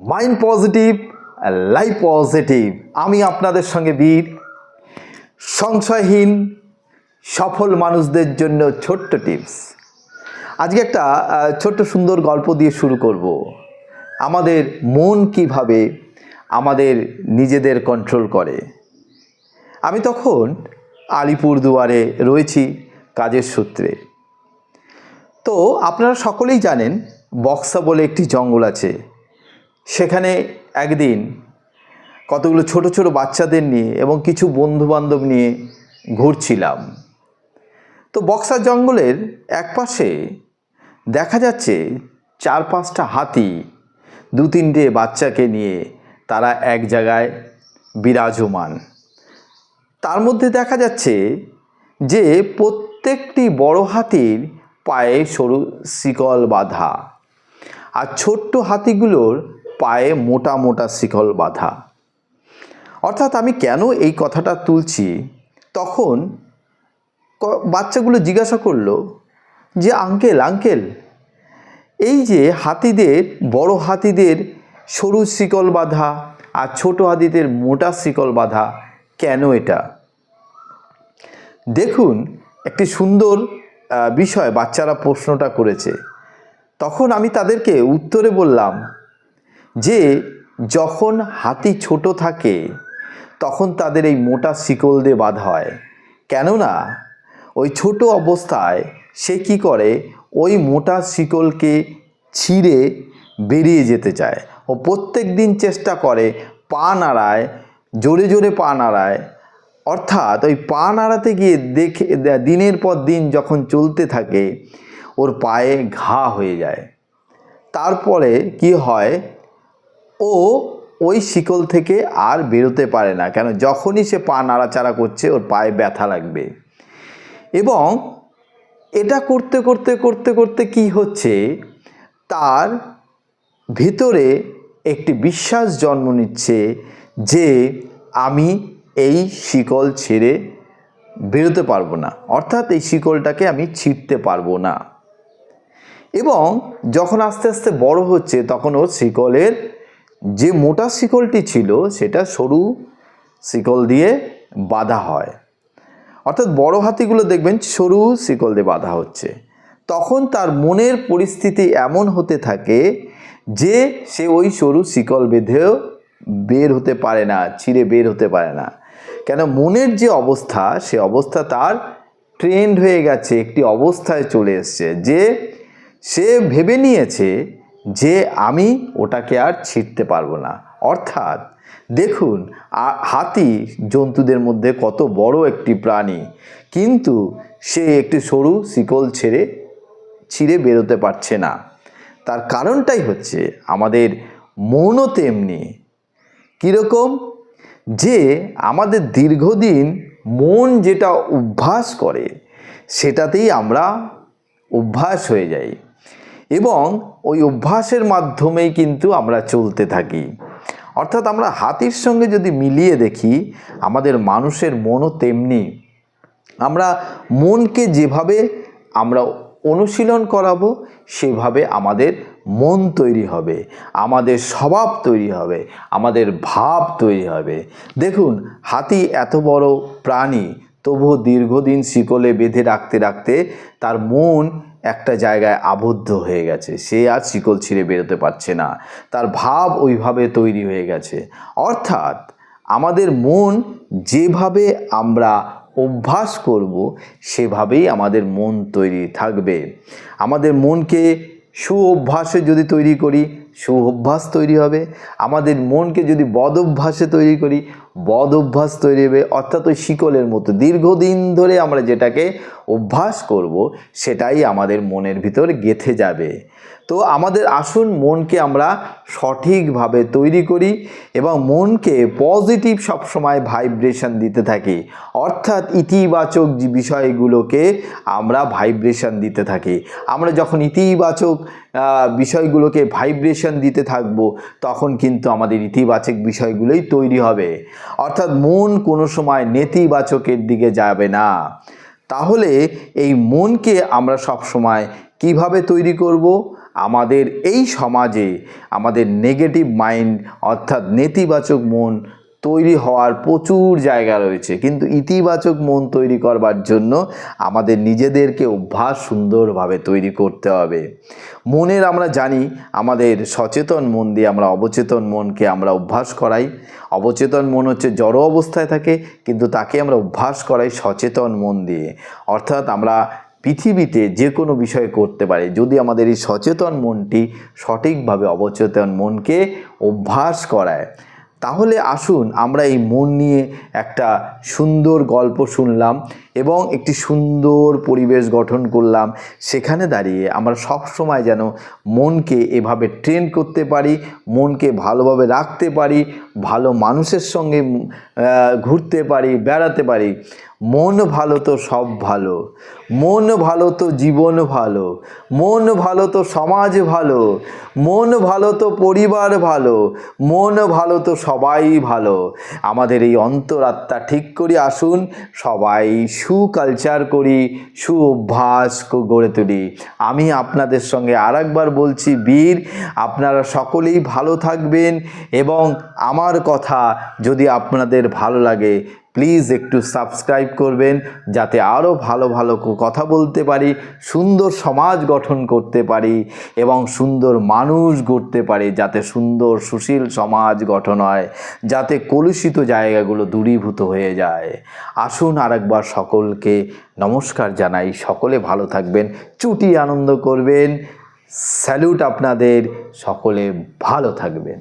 Mind positive life positive আমি আপনাদের সঙ্গে বীর, সংশয়হীন, সফল মানুষদের জন্য ছোট্ট টিপস আজকে একটা ছোট্ট সুন্দর গল্প দিয়ে শুরু করব। আমাদের মন কীভাবে আমাদের নিজেদের কন্ট্রোল করে। আমি তখন আলিপুর দুয়ারে রয়েছি, কাজের সূত্রে। তো আপনারা সকলেই জানেন, বক্সা বলে একটি জঙ্গল আছে। সেখানে একদিন কতগুলো ছোট ছোট বাচ্চাদের নিয়ে এবং কিছু বন্ধু বান্ধব নিয়ে ঘুরছিলাম। তো বক্সার জঙ্গলের একপাশে দেখা যাচ্ছে চার পাঁচটা হাতি, দু তিনটে বাচ্চাকে নিয়ে তারা এক জায়গায় বিরাজমান। তার মধ্যে দেখা যাচ্ছে যে প্রত্যেকটি বড় হাতির পায়ে সরু শিকল বাঁধা। আর ছোট্ট হাতিগুলোর পায়ে মোটা মোটা শিকল বাঁধা। অর্থাৎ আমি কেন এই কথাটা তুলছি? তখন বাচ্চাগুলো জিজ্ঞাসা করল যে, আঙ্কেল আঙ্কেল, এই যে হাতিদের, বড় হাতিদের সরু শিকল বাঁধা আর ছোট হাতিদের মোটা শিকল বাঁধা, কেন এটা? দেখুন, একটি সুন্দর বিষয় বাচ্চারা প্রশ্নটা করেছে। তখন আমি তাদেরকে উত্তরে বললাম যে যখন হাতি ছোট থাকে, তখন তাদের এই মোটা শিকল দিয়ে বাঁধা হয়। কেননা, ওই ছোট অবস্থায় সে কি করে? ওই মোটা শিকলকে ছিঁড়ে বেরিয়ে যেতে চায়। ও প্রত্যেক দিন চেষ্টা করে পা নাড়ায়, জোরে জোরে পা নাড়ায়। অর্থাৎ ওই পা নাড়াতে গিয়ে দেখে, দিনের পর দিন যখন চলতে থাকে, ওর পায়ে ঘা হয়ে যায়। তারপরে কি হয়? ও ওই শিকল থেকে আর বেরোতে পারে না, কেন যখনই সে পা নাড়াচাড়া করছে ওর পায়ে ব্যথা লাগবে। এবং এটা করতে করতে করতে করতে কি হচ্ছে? তার ভিতরে একটি বিশ্বাস জন্ম নিচ্ছে যে আমি এই শিকল ছেড়ে বেরোতে পারব না, অর্থাৎ এই শিকলটাকে আমি ছিঁড়তে পারব না। এবং যখন আস্তে আস্তে বড় হচ্ছে, তখন ওর শিকলের যে মোটা শিকলটি ছিল, সেটা সরু শিকল দিয়ে বাঁধা হয়। অর্থাৎ বড় হাতিগুলো দেখবেন সরু শিকল দিয়ে বাঁধা হচ্ছে। তখন তার মনের পরিস্থিতি এমন হতে থাকে যে সে ওই সরু শিকল বেঁধেও বের হতে পারে না, ছিঁড়ে বের হতে পারে না। কেন? মনের যে অবস্থা, সে অবস্থা তার ট্রেন্ড হয়ে গেছে, একটি অবস্থায় চলে এসছে। যে সে ভেবে নিয়েছে যে আমি ওটাকে আর ছিঁড়তে পারব না। অর্থাৎ দেখুন হাতি জন্তুদের মধ্যে কত বড় একটি প্রাণী। কিন্তু সে একটি সরু শিকল ছেড়ে, ছিঁড়ে বেরোতে পারছে না। তার কারণটাই হচ্ছে আমাদের মনও তেমনি কীরকম যে আমাদের দীর্ঘদিন মন যেটা অভ্যাস করে, সেটাতেই আমরা অভ্যাস হয়ে যাই। এবং ওই অভ্যাসের মাধ্যমেই কিন্তু আমরা চলতে থাকি। অর্থাৎ আমরা হাতির সঙ্গে যদি মিলিয়ে দেখি, আমাদের মানুষের মনও তেমনি। আমরা মনকে যেভাবে আমরা অনুশীলন করাবো, সেভাবে আমাদের মন তৈরি হবে, আমাদের স্বভাব তৈরি হবে, আমাদের ভাব তৈরি হবে। দেখুন, হাতি এত বড় প্রাণী, তবুও দীর্ঘদিন শিকলে বেঁধে রাখতে রাখতে তার মন একটা জায়গায় আবদ্ধ হয়ে গেছে। সে আর শিকল ছিঁড়ে বেরোতে পারছে না। তার ভাব ওইভাবে তৈরি হয়ে গেছে। অর্থাৎ আমাদের মন যেভাবে আমরা অভ্যাস করব, সেভাবেই আমাদের মন তৈরি থাকবে। আমাদের মনকে সু অভ্যাসে যদি তৈরি করি সু অভ্যাস তৈরি হবে। আমাদের মনকে যদি বদ অভ্যাসে তৈরি করি বদ অভ্যাস তৈরি হবে, অর্থাৎ ওই শিকলের মতো। দীর্ঘদিন ধরে আমরা যেটাকে অভ্যাস করব, সেটাই আমাদের মনের ভিতর গেঁথে যাবে। তো আমাদের আসুন মনকে আমরা সঠিকভাবে তৈরি করি এবং মনকে পজিটিভ সবসময় ভাইব্রেশন দিতে থাকি। অর্থাৎ ইতিবাচক বিষয়গুলোকে আমরা ভাইব্রেশন দিতে থাকি। আমরা যখন ইতিবাচক বিষয়গুলোকে ভাইব্রেশন দিতে থাকব, তখন কিন্তু আমাদের ইতিবাচক বিষয়গুলোই তৈরি হবে। অর্থাৎ মন কোনো সময় নেতিবাচকের দিকে যাবে না। তাহলে এই মনকে আমরা সব সময় কীভাবে তৈরি করব? আমাদের এই সমাজে আমাদের নেগেটিভ মাইন্ড অর্থাৎ নেতিবাচক মন তৈরি হওয়ার প্রচুর জায়গা রয়েছে। কিন্তু ইতিবাচক মন তৈরি করবার জন্য আমাদের নিজেদেরকে অভ্যাস সুন্দরভাবে তৈরি করতে হবে। মনের আমরা জানি, আমাদের সচেতন মন দিয়ে আমরা অবচেতন মনকে আমরা অভ্যাস করাই। অবচেতন মন হচ্ছে জড় অবস্থায় থাকে, কিন্তু তাকে আমরা অভ্যাস করাই সচেতন মন দিয়ে। অর্থাৎ আমরা পৃথিবীতে যে কোনো বিষয় করতে পারি। যদি আমাদের এই সচেতন মনটি সঠিকভাবে অবচেতন মনকে অভ্যাস করায় তাহলে আসুন আমরা এই মন নিয়ে একটা সুন্দর গল্প শুনলাম। এবং একটি সুন্দর পরিবেশ গঠন করলাম। সেখানে দাঁড়িয়ে আমরা সব সময় যেন মনকে এভাবে ট্রেন করতে পারি, মনকে ভালোভাবে রাখতে পারি, ভালো মানুষের সঙ্গে ঘুরতে পারি, বেড়াতে পারি। মন ভালো তো সব ভালো। মন ভালো তো জীবন ভালো। মন ভালো তো সমাজ ভালো। মন ভালো তো পরিবার ভালো। মন ভালো তো সবাই ভালো। আমাদের এই অন্তরাত্মা ঠিক করি আসুন, সবাই সুকালচার করি সু অভ্যাস গড়ে তুলি। আমি আপনাদের সঙ্গে আরেকবার বলছি, বীর, আপনারা সকলেই ভালো থাকবেন এবং আমার কথা যদি আপনাদের ভালো লাগে প্লিজ একটু সাবস্ক্রাইব করবেন যাতে আরও ভালো ভালো কথা বলতে পারি, সুন্দর সমাজ গঠন করতে পারি এবং সুন্দর মানুষ গড়তে পারি যাতে সুন্দর সুশীল সমাজ গঠন হয়, যাতে কলুষিত জায়গাগুলো দূরীভূত হয়ে যায়। আসুন আরেকবার সকলকে নমস্কার জানাই। সকলে ভালো থাকবেন, চুটি আনন্দ করবেন। স্যালুট আপনাদের। সকলে ভালো থাকবেন।